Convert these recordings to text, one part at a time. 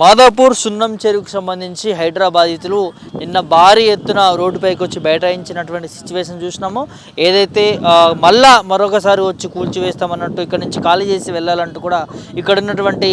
మాదాపూర్ సున్నం చెరువుకు సంబంధించి హైదరాబాదీతులు నిన్న భారీ ఎత్తున రోడ్డుపైకి వచ్చి బైఠాయించినటువంటి సిచ్యువేషన్ చూసినాము. ఏదైతే మళ్ళా మరొకసారి వచ్చి కూల్చివేస్తామన్నట్టు ఇక్కడ నుంచి ఖాళీ చేసి వెళ్ళాలంటూ కూడా ఇక్కడ ఉన్నటువంటి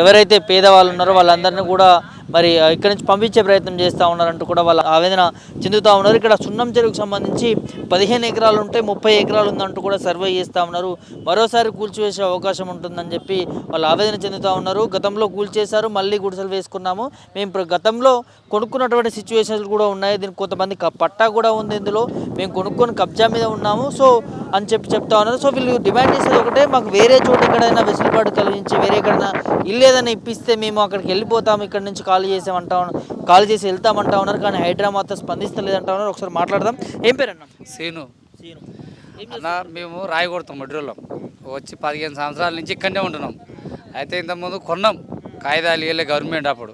ఎవరైతే పేదవాళ్ళు ఉన్నారో వాళ్ళందరినీ కూడా మరి ఇక్కడ నుంచి పంపించే ప్రయత్నం చేస్తూ ఉన్నారంటూ కూడా వాళ్ళ ఆవేదన చెందుతూ ఉన్నారు. ఇక్కడ సున్నం చెరువుకు సంబంధించి పదిహేను ఎకరాలు ఉంటే ముప్పై ఎకరాలు ఉందంటూ కూడా సర్వే చేస్తూ ఉన్నారు. మరోసారి కూల్చివేసే అవకాశం ఉంటుందని చెప్పి వాళ్ళు ఆవేదన చెందుతూ ఉన్నారు. గతంలో కూల్చేశారు మళ్ళీ గుడిసెలు వేసుకున్నాము. మేము ఇప్పుడు గతంలో కొనుక్కున్నటువంటి సిచ్యువేషన్స్ కూడా ఉన్నాయి. దీనికి కొంతమంది పట్టా కూడా ఉంది ఇందులో. మేము కొనుక్కొని కబ్జా మీద ఉన్నాము. సో అని చెప్పి చెప్తా ఉన్నారు. సో వీళ్ళు డిమాండ్ చేసేది ఒకటే మాకు వేరే చోట ఎక్కడైనా వెసులుబాటు కలిగించి వేరే ఎక్కడైనా ఇల్లు ఇప్పిస్తే మేము అక్కడికి వెళ్ళిపోతాము. ఇక్కడ నుంచి ఖాళీ చేసామంటా ఖాళీ చేసి వెళ్తామంటా ఉన్నారు కానీ హైడ్రా మాత్రం స్పందిస్తలేదంటా ఉన్నారు. ఒకసారి మాట్లాడదాం. ఏం పేరు అన్న? సీను. అన్న మేము రాయి కొడతాం మడ్రిలో వచ్చి పదిహేను సంవత్సరాల నుంచి ఇక్కడనే ఉంటున్నాం. అయితే ఇంతకుముందు కొన్నాం. కాగితాలు ఇవ్వలే గవర్నమెంట్ అప్పుడు.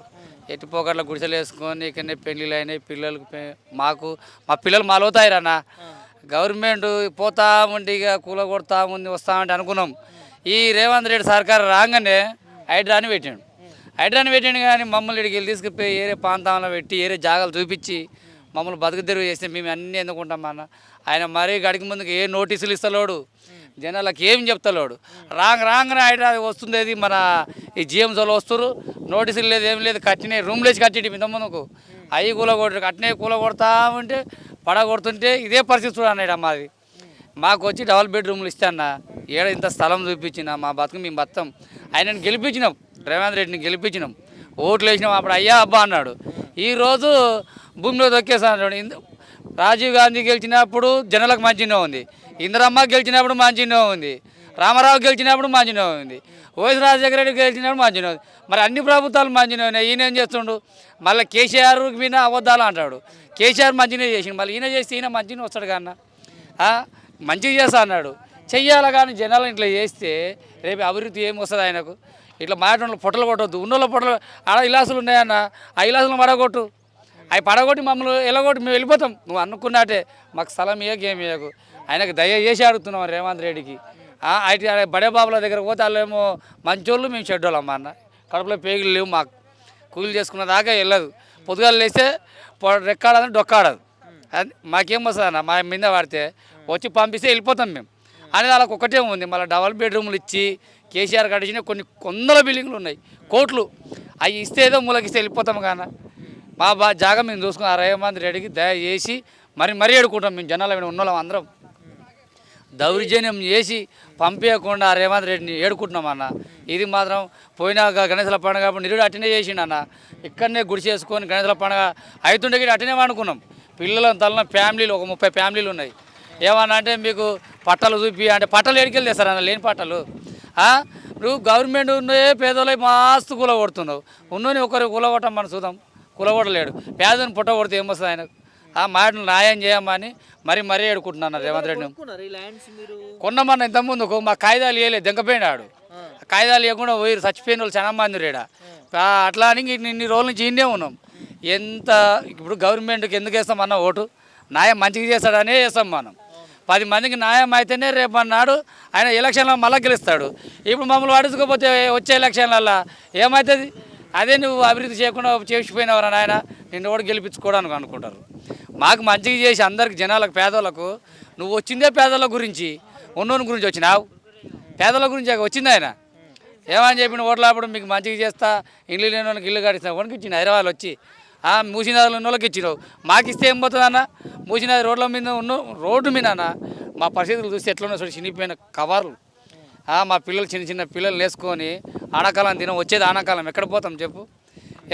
ఎట్టి పోకట్ల గుడిసెలు వేసుకొని ఇక్కడనే పెళ్ళిళ్ళు అయినాయి పిల్లలకు మాకు మా పిల్లలు మాలవుతాయి అన్న గవర్నమెంట్ పోతా ఉండి ఇక కూల కొడతా ఉంది వస్తామంటే అనుకున్నాం. ఈ రేవంత్ రెడ్డి సర్కార్ రాగానే హైడ్రాని పెట్టాడు. హైడ్రాన్ పెట్టండి కానీ మమ్మల్ని ఇక్కడికి వెళ్ళి తీసుకుపోయి ఏరే ప్రాంతంలో పెట్టి ఏరే జాగాలు చూపించి మమ్మల్ని బతుకు తెరువు చేస్తే మేము అన్నీ ఎందుకుంటాం అన్న. ఆయన మరీ గడికి ముందుకు ఏ నోటీసులు ఇస్తలేడు? జనాలకు ఏం చెప్తలేడు? రాంగ్ రాంగ్ హైడ్రా వస్తుంది అది మన ఈ జిఎంసోలో వస్తారు నోటీసులు లేదు ఏం లేదు కట్టినాయి రూమ్లో వేసి కట్టి ఇంత ముందుకు అవి కూల కొట్టారు కట్టినవి కూల కొడతా ఉంటే పడ కొడుతుంటే ఇదే పరిస్థితి చూడన్నాడు మాది. మాకు వచ్చి డబల్ బెడ్రూమ్లు ఇస్తాన్న ఏడ ఇంత స్థలం చూపించిన మా బతుకు మేము బతాం. ఆయనను గెలిపించినాం. రేవంత్ రెడ్డిని గెలిపించినాం. ఓట్లు వేసినాం. అప్పుడు అయ్యా అబ్బా అన్నాడు. ఈరోజు భూమిలో దొక్కేసాడు రాజీవ్ గాంధీ గెలిచినప్పుడు జనాలకు మంచిగా ఉంది. ఇందిరమ్మ గెలిచినప్పుడు మంచిగా ఉంది. రామారావు గెలిచినప్పుడు మంచిగా ఉంది. వైఎస్ రాజశేఖర రెడ్డి గెలిచినప్పుడు మంచిగా ఉంది. మరి అన్ని ప్రభుత్వాలు మంచిగా ఉన్నాయి. ఈయన ఏం చేస్తుండు? మళ్ళీ కేసీఆర్ మీద అబద్ధాలు అంటాడు. కేసీఆర్ మంచిగా చేసిండు. మళ్ళీ ఈయన చేస్తే ఈయన మంచిగా వస్తాడు కన్నా మంచిగా చేస్తా అన్నాడు. చెయ్యాలి కానీ జనాలు ఇట్లా చేస్తే రేపు అభివృద్ధి ఏం వస్తుంది ఆయనకు? ఇట్లా మాటలు పొట్టలు కొట్టొద్దు. ఉన్నోళ్ళ పొట్టలు ఆడ ఇలాసులు ఉన్నాయన్న ఆ ఇలాసులు పడగొట్టు. అవి పడగొట్టి మమ్మల్ని ఎలగొట్టి మేము వెళ్ళిపోతాం. నువ్వు అనుకున్నట్టే మాకు స్థలం ఇయ్యకు ఏమి ఇయ్యకు. ఆయనకు దయ చేసి అడుగుతున్నాం రేవంత్ రెడ్డికి. ఆ, అయితే బడే బాబుల దగ్గర పోతే వాళ్ళేమో మంచోళ్ళు మేము చెడ్డోళ్ళం అన్న. కడుపులో పేగులు లేవు మాకు. కూలీలు చేసుకున్న దాకా వెళ్ళదు. పొద్దుగాలు లేస్తే రెక్కాడదని డొక్కాడదు. అది మాకేం వస్తుంది అన్న మా మీద పడితే వచ్చి పంపిస్తే వెళ్ళిపోతాం మేము. అనేది వాళ్ళకి ఒకటే ఉంది. మళ్ళీ డబల్ బెడ్రూమ్లు ఇచ్చి కేసీఆర్ కట్టించిన కొన్ని వందల బిల్డింగ్లు ఉన్నాయి. కోట్లు. అవి ఇస్తే ఏదో మూలకిస్తే వెళ్ళిపోతాం కానీ మా బా జాగా మేము చూసుకుని ఆ రేవంత్ రెడ్డికి దయచేసి మరి మరీ అడుకుంటాం మేము జనాల మీద ఉన్నోళ్ళం అందరం. దౌర్జన్యం చేసి పంపించకుండా అరవై రేవంత్ రెడ్డిని ఏడుకుంటున్నాం అన్న. ఇది మాత్రం పోయిన గణేశుల పండుగ అప్పుడు నిరుడు అటెండే చేసిండు అన్న. ఇక్కడనే గుడి చేసుకొని గణేశుల పండుగ అవుతుండే గిట్ట అటెండే వండుకున్నాం. పిల్లల తలన ఫ్యామిలీలు ఒక ముప్పై ఫ్యామిలీలు ఉన్నాయి. ఏమన్నా అంటే మీకు పట్టలు చూపి అంటే పట్టలు ఎడికెళ్ళి తెస్తారన్న లేని పట్టలు? నువ్వు గవర్నమెంట్ ఉన్నే పేదలై మాస్తు కూల కొడుతున్నావు. ఉన్నోని ఒకరు కూల కొట్టం మనం చూద్దాం. కూల కొట్టలేడు. పేదని పుట్ట కొడితే ఏమొస్తుంది ఆయనకు? ఆ మాటలు న్యాయం చేయమని మరీ మరీ ఏడుకుంటున్నాను రేవంత్ మీరు? కొన్నమన్న ఇంతకుముందు ఒక మా కాగితాలు ఇవ్వలేదు దెంకపోయినాడు ఆ. కాగితాలు ఇవ్వకుండా పోయి చచ్చిపోయిన వాళ్ళు చాలా మంది రేడా. అట్లా అని ఇన్ని రోజుల నుంచి ఇండే ఉన్నాం. ఎంత ఇప్పుడు గవర్నమెంట్కి ఎందుకు వేస్తాం అన్న ఓటు? న్యాయం మంచిగా చేస్తాడనే వేస్తాం మనం. పది మందికి న్యాయం అయితేనే రేపు అన్నాడు ఆయన ఎలక్షన్లో మళ్ళీ గెలుస్తాడు. ఇప్పుడు మమ్మల్ని పడుచుకోపోతే వచ్చే ఎలక్షన్లల్లో ఏమవుతుంది అదే నువ్వు అభివృద్ధి చేయకుండా చేసిపోయినవరా నాయన? నిన్ను కూడా గెలిపించుకోవడానికి అనుకుంటారు. మాకు మంచిగా చేసి అందరికి జనాలకు పేదలకు నువ్వు వచ్చిందే పేదల గురించి ఉన్నోని గురించి వచ్చినావు? పేదల గురించి వచ్చింది ఆయన? ఏమని చెప్పిన ఓట్లప్పుడు మీకు మంచిగా చేస్తా ఇల్లు లేని వాళ్ళకి ఇల్లు కట్టిస్తా వనికి ఇచ్చిన హైదరాబాద్ వచ్చి. ఆ ఉన్న వాళ్ళకి ఇచ్చినావు మాకు ఇస్తే ఏం పోతుంది అన్న? మూసినది రోడ్ల మీద ఉన్న రోడ్డు మీద అన్న మా పరిస్థితులు చూస్తే ఎట్లా చూసి చినిగిపోయిన కవర్లు. మా పిల్లలు చిన్న చిన్న పిల్లలు వేసుకొని ఆనకాలం తినం వచ్చేది ఆనకాలం. ఎక్కడ పోతాం చెప్పు?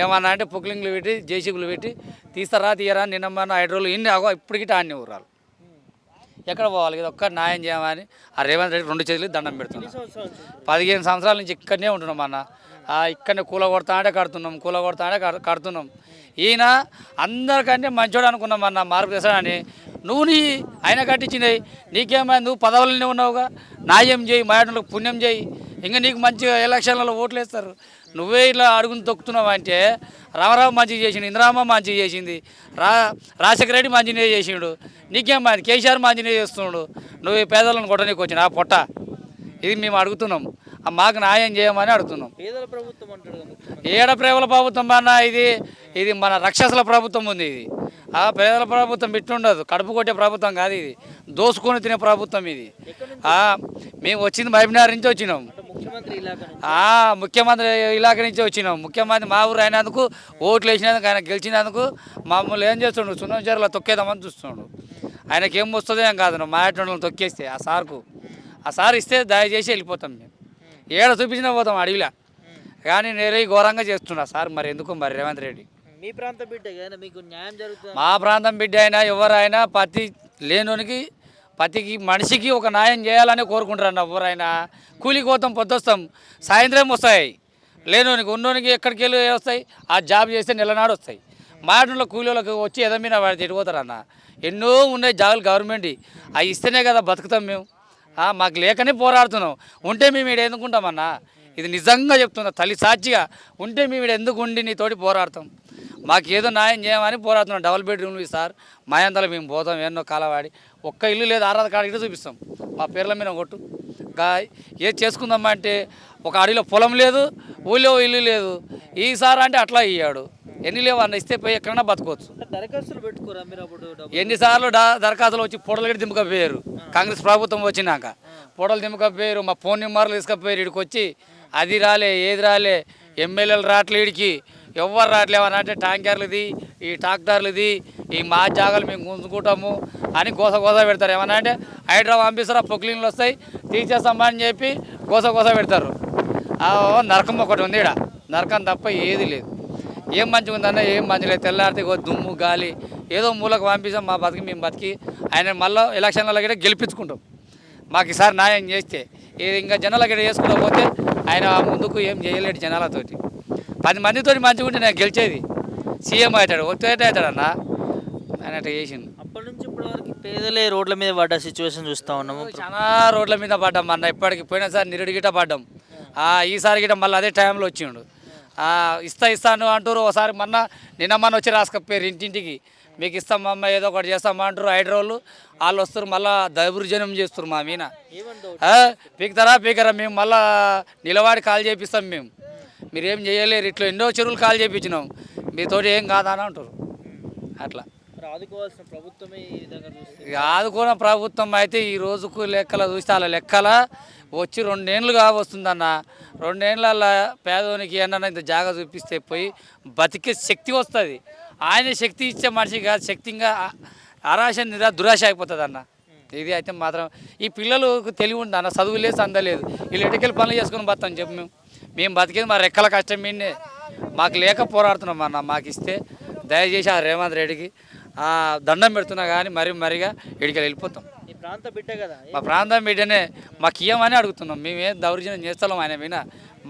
ఏమన్నా అంటే పుక్లింగ్లు పెట్టి జేసీబులు పెట్టి తీస్తారా తీయరా నిన్నమ్మన్న ఐదు రోజులు ఇన్ని ఆగో ఇప్పటికి ఆన్ని ఊరాలు ఎక్కడ పోవాలి? ఇది ఒక్క న్యాయం చేయమని ఆ రేవంత్ రెడ్డి రెండు చేతులు దండం పెడుతున్నాం పదిహేను సంవత్సరాల నుంచి ఇక్కడనే ఉంటున్నాం అన్న. ఇక్కడనే కూల కొడతా కడుతున్నాం కూల కొడతా కడుతున్నాం. ఈయన అందరికంటే మంచోడు అనుకున్నాం అన్న మార్పు చేశాడని నువ్వు నీ ఆయన కట్టించినవి నీకేమైనా నువ్వు పదవులనే ఉన్నావుగా? నాయం చేయి మాయటలకు పుణ్యం చేయి. ఇంకా నీకు మంచిగా ఎలక్షన్లలో ఓట్లు వేస్తారు. నువ్వే ఇట్లా అడుగుని తొక్కుతున్నావు అంటే రామారావు మంచిగా చేసిండు ఇందిరామ్మ మంచిగా చేసింది రా రాజశేఖర రెడ్డి మంచిగా చేసిండు నీకేం మంది కేసీఆర్ మంచిగా చేస్తున్నాడు. నువ్వు ఈ పేదలను కొట్టనీకి వచ్చిన ఆ పొట్ట. ఇది మేము అడుగుతున్నాం మాకు న్యాయం చేయమని అడుగుతున్నాం. ఏడ ప్రేమల ప్రభుత్వం అన్న ఇది? ఇది మన రక్షసుల ప్రభుత్వం ఉంది ఇది. ఆ పేదల ప్రభుత్వం ఇట్టుండదు కడుపు కొట్టే ప్రభుత్వం కాదు ఇది. దోసుకొని తినే ప్రభుత్వం ఇది. మేము వచ్చింది మహబూబ్నగర్ నుంచి వచ్చినాం. ముఖ్యమంత్రి ఇలాగ నుంచి. ఆ, ముఖ్యమంత్రి ఇలాగ నుంచి వచ్చినాం. ముఖ్యమంత్రి మా ఊరు అయినందుకు ఓట్లు వేసినందుకు ఆయన గెలిచినందుకు మమ్మల్ని ఏం చేస్తుండు? సున్నం చీరలో తొక్కేద్దామని చూస్తుండు. ఆయనకి ఏం వస్తుందో ఏం కాదు. మా ఆటోళ్ళని తొక్కేస్తే ఆ సార్కు. ఆ సార్ ఇస్తే దయచేసి వెళ్ళిపోతాం మేము. ఏడ చూపించినా పోతాం అడవిలా. కానీ నేరే ఘోరంగా చేస్తున్నా సార్ మరి ఎందుకు మరి రేవంత్ రెడ్డి? మీ ప్రాంత బిడ్డ మీకు న్యాయం జరుగుతుంది? మా ప్రాంతం బిడ్డ అయినా ఎవరైనా ప్రతి లేనోనికి ప్రతికి మనిషికి ఒక న్యాయం చేయాలని కోరుకుంటారన్న ఎవరైనా. కూలికి పోతాం పొద్దుస్తాం సాయంత్రం వస్తాయి. లేనోనికి ఉన్నోనికి ఎక్కడికి వెళ్ళి వస్తాయి ఆ జాబ్ చేస్తే నెలనాడు వస్తాయి. మాటలో కూలీలకు వచ్చి ఎదమిన వాడు తిరిగిపోతారన్న ఎన్నో ఉన్నాయి జాబులు గవర్నమెంట్ అవి ఇస్తేనే కదా బతుకుతాం మేము. మాకు లేకనే పోరాడుతున్నాం. ఉంటే మేము ఇక్కడ ఎందుకుంటామన్నా? ఇది నిజంగా చెప్తున్నా తల్లి సాక్షిగా. ఉంటే మేము ఇక్కడ ఎందుకు ఉండి నీతోటి పోరాడతాం? మాకు ఏదో న్యాయం చేయమని పోరాడుతున్నాం. డబుల్ బెడ్రూమ్లు సార్. మాయంతలో మేము పోతాం ఎన్నో కాలవాడి. ఒక్క ఇల్లు లేదు ఆరాధ కాడికి చూపిస్తాం. మా పేర్ల మీద కొట్టు. ఏ ఏది చేసుకుందామా అంటే ఒక అడవిలో పొలం లేదు ఊళ్ళో ఇల్లు లేదు. ఈసారి అంటే అట్లా ఇయ్యాడు ఎన్ని లేవు అన్న ఇస్తే పోయి ఎక్కడైనా బతకవచ్చు. ఎన్నిసార్లు దరఖాస్తులు వచ్చి పొడలు గడి దింపుకపోయారు. కాంగ్రెస్ ప్రభుత్వం వచ్చినాక. పొడలు దింపుకపోయారు మా ఫోన్ నెంబర్లు తీసుకపోయారు ఇక్కడికి వచ్చి. అది రాలే ఏది రాలే ఎమ్మెల్యేలు రావట్లే ఇడికి ఎవరు రావట్లేవు అని అంటే ట్యాంకర్లది ఈ ట్రాక్టర్లది ఈ మా జాగాలు మేము గుంజుకుంటాము అని గోస గోస పెడతారు. ఏమన్నా అంటే హైదరాబాద్ పంపిస్తారా పొక్లీన్లు వస్తాయి తీసేస్తామా అని చెప్పి గోస గోస పెడతారు. నరకం ఒకటి ఉంది ఇక్కడ నరకం తప్ప ఏది లేదు. ఏం మంచిగా ఉందన్న ఏం మంచిగా లేదు. తెల్లారితే దుమ్ము గాలి ఏదో మూలకు పంపిస్తాం మా బతికి మేము బతికి. ఆయన మళ్ళీ ఎలక్షన్లలో కూడా గెలిపించుకుంటాం. మాకు ఈసారి న్యాయం చేస్తే ఇది ఇంకా జనాల గడ చేసుకుంటూ పోతే ఆయన ముందుకు ఏం చేయలేడు జనాలతోటి. పది మందితోటి మంచిగా ఉంటే నేను గెలిచేది. సీఎం అవుతాడు ఒత్తే అవుతాడు అన్న ఆయన అట్లా చేసిండు. అప్పటి నుంచి ఇప్పటి వరకు పేదలే రోడ్ల మీద పడ్డ సిచ్యువేషన్ చూస్తా ఉన్నాము. చాలా రోడ్ల మీద పడ్డాం అన్న ఇప్పటికి పోయినసారి నిరుడి గిట పడ్డాం. ఈసారి గిట్ట మళ్ళీ అదే టైంలో వచ్చిండు. ఇస్తా ఇస్తాను అంటారు ఒకసారి మొన్న నిన్న మొన్న వచ్చి రాసుకపోయారు ఇంటింటికి. మీకు ఇస్తామమ్మ ఏదో ఒకటి చేస్తామా అంటారు హైడ్రోళ్ళు వాళ్ళు వస్తారు మళ్ళీ దౌర్జన్యం చేస్తారు మా మీన. పీకుతారా పీకరా మేము మళ్ళా నిలవాడి కాల్ చేపిస్తాం మేము. మీరేం చేయలేరు ఇట్లా ఎన్నో చెరువులు కాల్ చేయించినాం మీతోటి ఏం కాదా అని అంటారు అట్లా. ఆదుకోవాల్సిన ప్రభుత్వమే ఈ విధంగా ఆదుకున్న ప్రభుత్వం అయితే ఈ రోజుకు లెక్కల చూస్తే అలా లెక్కల వచ్చి రెండేళ్ళుగా వస్తుందన్న. రెండేళ్ళ పేదోనికి ఏంటన్నా ఇంత జాగా చూపిస్తే పోయి బతికే శక్తి వస్తుంది. ఆయన శక్తి ఇచ్చే మనిషి కాదు శక్తిగా అరాశ నిరా దురాశ అయిపోతుంది అన్న ఇది అయితే మాత్రం ఈ పిల్లలకు తెలివి ఉంది అన్న? చదువు లేదు అందలేదు వీళ్ళు ఎటుకెళ్ళి పనులు చేసుకుని బతాం చెప్పు మేము. మేము బతికేది మా రెక్కల కష్టం మీనే మాకు లేక పోరాడుతున్నాం అన్న మాకు ఇస్తే. దయచేసి ఆ రేవంత్ రెడ్డికి దండం పెడుతున్నా కానీ మరి మరిగా ఇడికి వెళ్ళిపోతాం. ఈ ప్రాంత బిడ్డ కదా? మా ప్రాంతం బిడ్డనే మాకు ఇయ్యమని అడుగుతున్నాం. మేమేం దౌర్జన్యం చేస్తాం ఆయన మీద.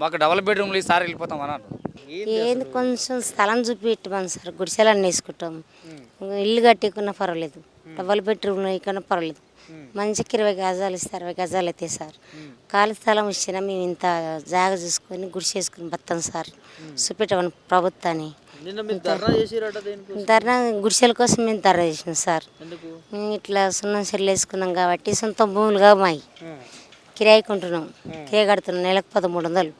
మాకు డబుల్ బెడ్రూమ్లు ఈసారి వెళ్ళిపోతాం అన్నారు ఏంది కొంచెం స్థలం చూపెట్టమని సార్. గుడిసెలన్నీ వేసుకుంటాం. ఇల్లు కట్టుకున్నా పర్వాలేదు. డబల్ బెడ్రూమ్ ఇక్కడ పర్వాలేదు. మంచికి ఇరవై గజాలు ఇస్తారు ఇరవై గజాలు అయితే సార్. ఖాళీ స్థలం ఇచ్చినా మేము ఇంత జాగ చూసుకొని గుడిసె వేసుకుని బతాం సార్. చూపెట్టమని ప్రభుత్వాన్ని. నిన్న మీరు ధర్నా చేసిరట దేనికి ధర్నా గుడిసెల కోసం మేము ధర్నా చేసినాం సార్. ఎందుకు? ఇట్లా సున్నం చెల్లు వేసుకున్నాం కాబట్టి సొంత భూములుగా మాయి. కిరాయి కొంటున్నాం. కిరాయి కడుతున్నాం నెలకు పదమూడు వందలు?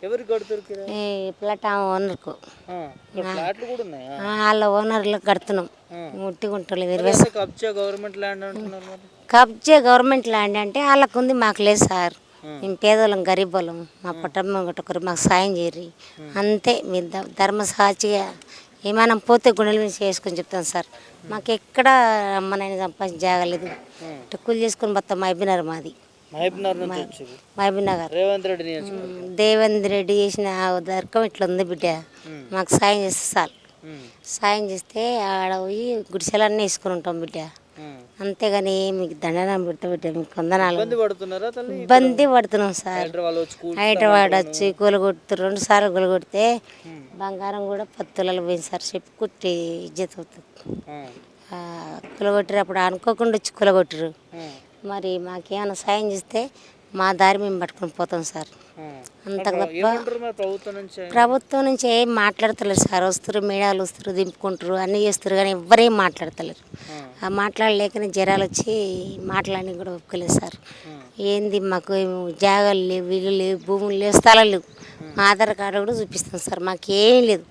ఈ ప్లాట్ ఓనర్కు. ఆ, ఆ, వాళ్ళ ఓనర్లకు కడుతున్నాం. ముట్టి గుంటలు ఇరవై అదే కబ్జా గవర్నమెంట్ ల్యాండ్ అంటే వాళ్ళకు ఉంది మాకు లేదు సార్. మేము పేదోళ్ళం గరీబోళ్ళం. మా పుట్టమ్మ ఒకటి మాకు సాయం చేయరు అంతే. మీ ధర్మ సాక్షిగా ఏమైనా పోతే గుండెల మీద చేసుకొని చెప్తాను సార్. మాకు ఎక్కడ అమ్మనైనా సంపాదించి జాగలేదు కూలి చేసుకొని మొత్తం మైబినార్ మాది. రేవంత్ రెడ్డి నియోజకవర్గం దేవేంద్ర రెడ్డి చేసిన దర్కం ఇట్లా ఉంది బిడ్డ. మాకు సాయం చేస్తే చాలు ఉమ్, సాయం చేస్తే ఆడ పోయి గుడిసెలన్నీ వేసుకుని ఉంటాం బిడ్డ. అంతేగాని మీకు దండనం పెడతా బిడ్డ మీకు వందనాలు. ఇబ్బంది పడుతున్నాం సార్. హైదరాబాద్ వచ్చి కూల్ హైదరాబాద్ వచ్చి కూలగొడుతు రెండు సార్లు కూలగొడితే బంగారం కూడా పది తులాలు పోయింది సార్ చెప్పి కుట్టి ఇజ్జత్ అవుతుంది. కూలగొట్టారు అప్పుడు అనుకోకుండా వచ్చి కూలగొట్టరు మరి మాకేమైనా సాయం చేస్తే మా దారి మేము పట్టుకొని పోతాం సార్. అంతకు తప్ప ప్రభుత్వం నుంచి? ఏం మాట్లాడతలేరు సార్. వస్తారు మేడాలు వస్తారు దింపుకుంటారు అన్నీ చేస్తారు కానీ ఎవ్వరేం మాట్లాడతలేరు. ఆ. మాట్లాడలేకనే జ్వరాలు వచ్చి మాట్లాడి కూడా ఒప్పుకోలేదు సార్. ఏంది మాకు జాగాలు లేవు ఇల్లు లేవు భూములు లేవు స్థలాలు లేవు. మా ఆధార్ కార్డు కూడా చూపిస్తాం సార్. మాకేం లేదు.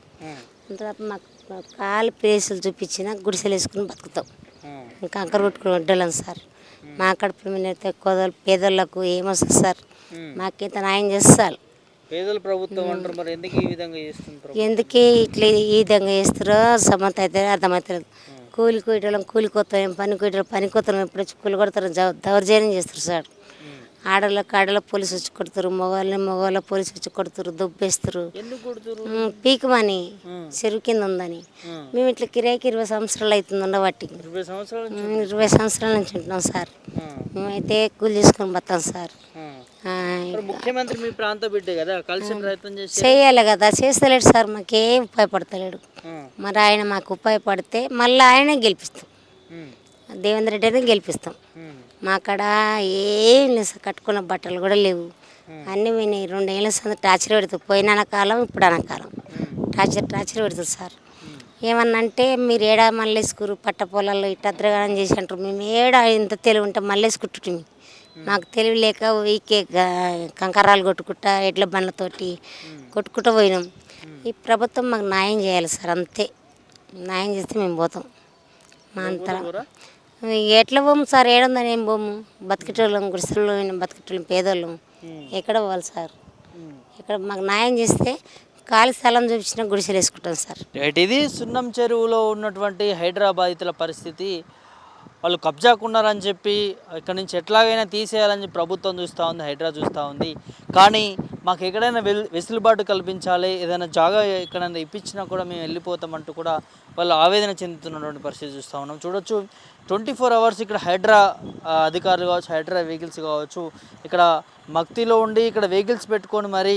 అంత తప్ప మాకు మాకు కాలు ప్లేసులు చూపించిన గుడిసెలు వేసుకుని బతుకుతాం. ఇంకా అంకర కొట్టుకుని వడ్డలం సార్. మా కడుపు మీద అయితే కోదలు పేదోళ్ళకు ఏమొస్తుంది సార్ మాకైతే న్యాయం చేస్తారు. పేదల ప్రభుత్వం అంటారు మరి ఎందుకు ఈ విధంగా చేస్తుంది? ఎందుకే ఇట్లా ఈ విధంగా చేస్తారో సమత అయితే అర్థమవుతలేదు. కూలి కొట్టడం కూలి కొత్తాం పని కొట్టడం పని కొత్తాం ఎప్పుడు వచ్చి కూలి కొడతారు దౌర్జన్యం చేస్తారు సార్. ఆడలో పోలీసు వచ్చి కొడతారు మగవాళ్ళని మగవాళ్ళ పోలీసు వచ్చి కొడతారు దుబ్బేస్తారు. పీకమని చెరువు కింద ఉందని. మేము ఇట్లా కిరాయికి ఇరవై సంవత్సరాలు అవుతుంది ఉండబట్టి ఇరవై సంవత్సరాల నుంచి? ఉమ్, ఇరవై సంవత్సరాల నుంచి ఉంటున్నాం సార్. మేమైతే కూలి చేసుకొని బతాం సార్. ఆ. ఆ, మరి ముఖ్యమంత్రి మీ ప్రాంత బిడ్డే కదా కలిసి ప్రయత్నం చేసి చేయాలి. కదా చేస్తలేడు సార్ మాకేం ఉపయోగపడతలేడు మరి ఆయన మాకు ఉపయోగపడితే మళ్ళీ ఆయనే గెలిపిస్తాం. దేవేంద్ర రెడ్డిని గెలిపిస్తాం. ఉమ్, మా కాడ ఏం లేదు సార్ కట్టుకున్న బట్టలు కూడా లేవు. అన్నీ పోయినాయి. రెండేళ్ళ సంది టార్చర్ పెడుతుంది పోయిన కాలం ఇప్పుడు అనకాలం టార్చర్ టార్చర్ పెడుతుంది సార్. ఏమన్నా అంటే మీరు ఏడా మల్లేసుకురు పట్ట పొలాల్లో ఇట్ట అద్రగానం చేసి అంటారు మేము ఏడా ఇంత తెలివి ఉంటే మల్లేసుకుంటుంది మాకు తెలివి లేక వీకే కంకరాలు కొట్టుకుంటా ఎడ్ల బండ్లతోటి కొట్టుకుంటూ పోయినాం. ఈ ప్రభుత్వం మాకు న్యాయం చేయాలి సార్ అంతే. న్యాయం చేస్తే మేము పోతాం. మా అంతరం. ఎట్లా పోము సార్? ఏడుందని ఏం పోము బతికేటోళ్ళం గుడిసెల్లో బతికేటోళ్ళం పేదోళ్ళం. ఎక్కడ పోవాలి సార్? ఇక్కడ మాకు న్యాయం చేస్తే ఖాళీ స్థలం చూపించిన గుడిసెలు వేసుకుంటాం సార్. రైట్ ఇది సున్నం చెరువులో ఉన్నటువంటి హైదరాబాదితుల పరిస్థితి. వాళ్ళు కబ్జాకున్నారని చెప్పి ఇక్కడ నుంచి ఎట్లాగైనా తీసేయాలని చెప్పి ప్రభుత్వం చూస్తూ ఉంది హైడ్రా చూస్తూ ఉంది. కానీ మాకు ఎక్కడైనా వెల్ వెసులుబాటు కల్పించాలి ఏదైనా జాగా ఎక్కడైనా ఇప్పించినా కూడా మేము వెళ్ళిపోతామంటూ కూడా వాళ్ళు ఆవేదన చెందుతున్నటువంటి పరిస్థితి చూస్తూ ఉన్నాం. చూడొచ్చు ట్వంటీ ఫోర్ అవర్స్ ఇక్కడ హైడ్రా అధికారులు కావచ్చు హైడ్రా వెహికల్స్ కావచ్చు ఇక్కడ మక్తిలో ఉండి ఇక్కడ వెహికల్స్ పెట్టుకొని మరి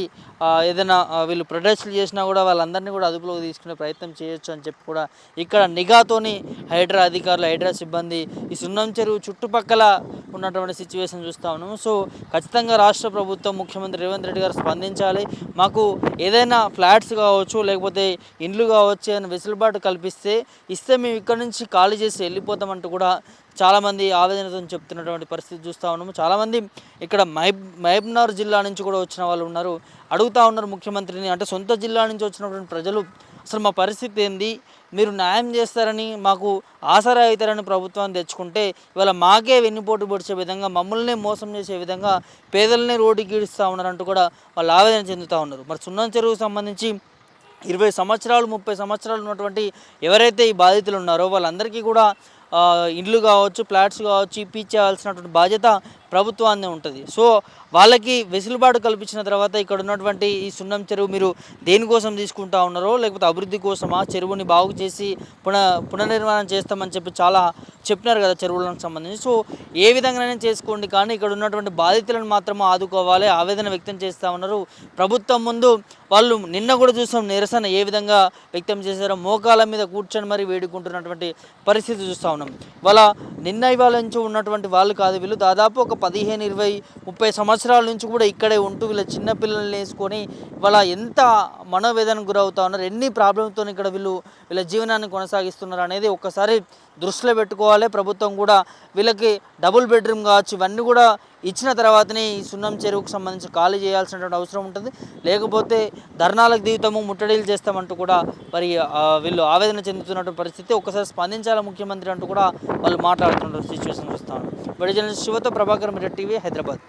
ఏదైనా వీళ్ళు ప్రొటెస్ట్లు చేసినా కూడా వాళ్ళందరినీ కూడా అదుపులోకి తీసుకునే ప్రయత్నం చేయొచ్చు అని చెప్పి కూడా ఇక్కడ నిఘాతోని హైడ్రా అధికారులు హైడ్రా సిబ్బంది ఈ సున్నం చెరువు చుట్టుపక్కల ఉన్నటువంటి సిచ్యువేషన్ చూస్తా ఉన్నాము సో ఖచ్చితంగా రాష్ట్ర ప్రభుత్వం ముఖ్యమంత్రి రేవంత్ రెడ్డి గారు స్పందించాలి. మాకు ఏదైనా ఫ్లాట్స్ కావచ్చు లేకపోతే ఇండ్లు కావచ్చు అని వెసులుబాటు పంపిస్తే ఇస్తే మేము ఇక్కడ నుంచి ఖాళీ చేసి వెళ్ళిపోతామంటూ కూడా చాలామంది ఆవేదనతో చెప్తున్నటువంటి పరిస్థితి చూస్తూ ఉన్నాము. చాలామంది ఇక్కడ మహబ్ మహబ్నార్ జిల్లా నుంచి కూడా వచ్చిన వాళ్ళు ఉన్నారు. అడుగుతా ఉన్నారు ముఖ్యమంత్రిని. అంటే సొంత జిల్లా నుంచి వచ్చినటువంటి ప్రజలు అసలు మా పరిస్థితి ఏంది? మీరు న్యాయం చేస్తారని మాకు ఆసరా అవుతారని ప్రభుత్వాన్ని తెచ్చుకుంటే ఇవాళ మాకే వెన్నుపోటు పొడిచే విధంగా మమ్మల్ని మోసం చేసే విధంగా పేదలనే రోడ్డు గీడిస్తూ ఉన్నారంటూ కూడా వాళ్ళు ఆవేదన చెందుతూ ఉన్నారు. మరి సున్నం చెరువుకు సంబంధించి ఇరవై సంవత్సరాలు ముప్పై సంవత్సరాలు ఉన్నటువంటి ఎవరైతే ఈ బాధితులు ఉన్నారో వాళ్ళందరికీ కూడా ఇండ్లు కావచ్చు ఫ్లాట్స్ కావచ్చు ఇప్పించాల్సినటువంటి బాధ్యత ప్రభుత్వాన్ని ఉంటుంది. సో వాళ్ళకి వెసులుబాటు కల్పించిన తర్వాత ఇక్కడ ఉన్నటువంటి ఈ సున్నం చెరువు మీరు దేనికోసం తీసుకుంటా ఉన్నారో లేకపోతే అభివృద్ధి కోసమా చెరువుని బాగు చేసి పున పునర్నిర్మాణం చేస్తామని చెప్పి చాలా చెప్పినారు కదా చెరువులకు సంబంధించి. సో ఏ విధంగానైనా చేసుకోండి కానీ ఇక్కడ ఉన్నటువంటి బాధితులను మాత్రం ఆదుకోవాలి ఆవేదన వ్యక్తం చేస్తూ ఉన్నారు. ప్రభుత్వం ముందు వాళ్ళు నిన్న కూడా చూసాం నిరసన ఏ విధంగా వ్యక్తం చేశారో మోకాల మీద కూర్చొని మరి వేడుకుంటున్నటువంటి పరిస్థితి చూస్తూ ఉన్నాం. వాళ్ళ నిన్న ఇవాళ నుంచి ఉన్నటువంటి వాళ్ళు కాదు వీళ్ళు దాదాపు ఒక పదిహేను ఇరవై ముప్పై సంవత్సరాల నుంచి కూడా ఇక్కడే ఉంటూ వీళ్ళ చిన్నపిల్లల్ని వేసుకొని వాళ్ళ ఎంత మనోవేదనకు గురవుతా ఉన్నారు ఎన్ని ప్రాబ్లంతో ఇక్కడ వీళ్ళు వీళ్ళ జీవనాన్ని కొనసాగిస్తున్నారు అనేది ఒక్కసారి దృష్టిలో పెట్టుకోవాలి. ప్రభుత్వం కూడా వీళ్ళకి డబుల్ బెడ్రూమ్ కావచ్చు ఇవన్నీ కూడా ఇచ్చిన తర్వాతనే ఈ సున్నం చెరువుకు సంబంధించి ఖాళీ చేయాల్సినటువంటి అవసరం ఉంటుంది. లేకపోతే ధర్నాలకు దిగుతాము ముట్టడిలు చేస్తామంటూ కూడా మరి వీళ్ళు ఆవేదన చెందుతున్నటువంటి పరిస్థితి ఒక్కసారి స్పందించాలి ముఖ్యమంత్రి అంటూ కూడా వాళ్ళు మాట్లాడుతున్న సిచ్యువేషన్ చూస్తాను బడి శివతో ప్రభాకర్ రెడ్డి టీవీ హైదరాబాద్.